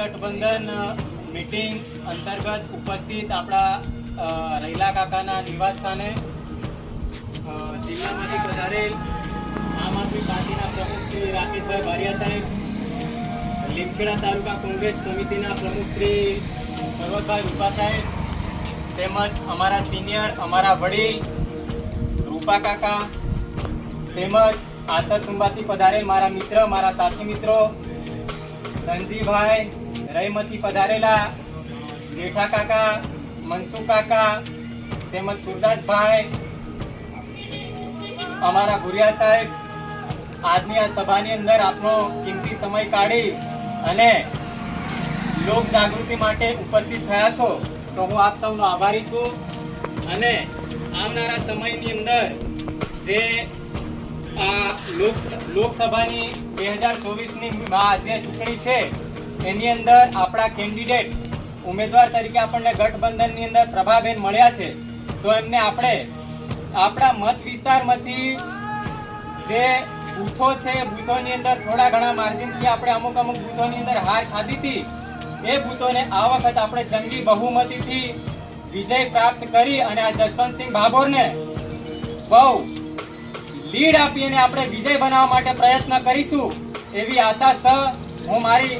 મહાગઠબંધન meeting અંતર્ગત ઉપસ્થિત આપણા રૈલા કાકાના નિવાસ સ્થાને જિલ્લામાંથી પધારેલ આમ આદમી પાર્ટીના પ્રમુખ શ્રી રાકેશભાઈ બારિયા સાહેબ, લીમખેડા તાલુકા કોંગ્રેસ સમિતિના પ્રમુખ શ્રી પર્વતભાઈ રૂપા સાહેબ, તેમજ અમારા સિનિયર, અમારા વડીલ રૂપા કાકા, તેમજ આતર સુંબાથી પધારેલ મારા મિત્ર, મારા સાથી મિત્રો ધનજીભાઈ રહીમતી પધારેલા, જેઠા કાકા મનસુખ કાકા, તેમજ સુરદાસભાઈ, અમારા ભુરિયા સાહેબ, આજની આ સભાની અંદર આપનો કિંમતી સમય કાઢી અને લોક જાગૃતિ માટે ઉપસ્થિત થયા છો, તો હું આપ સૌનો આભારી છું. અને આવનારા સમયની અંદર જે લોકસભાની બે હજાર ચોવીસની જે ચૂંટણી છે, એની અંદર આપણા કેન્ડિડેટ ઉમેદવાર તરીકે આપણને ગઠબંધનની અંદર પ્રભાબેન મળ્યા છે. તો એમને આપણે આપણા મત વિસ્તારમાંથી જે બૂથો છે, બૂથોની અંદર થોડા ઘણા માર્જિનથી આપણે અમુક અમુક બૂથોની અંદર હાર ખાધી હતી. એ બૂથોને આ વખત આપણે જંગી બહુમતીથી વિજય પ્રાપ્ત કરી અને આ જસવંતસિંહ ભાભોરને બહુ લીડ આપી અને આપણે વિજય બનાવવા માટે પ્રયત્ન કરીશું એવી આશા સ હું મારી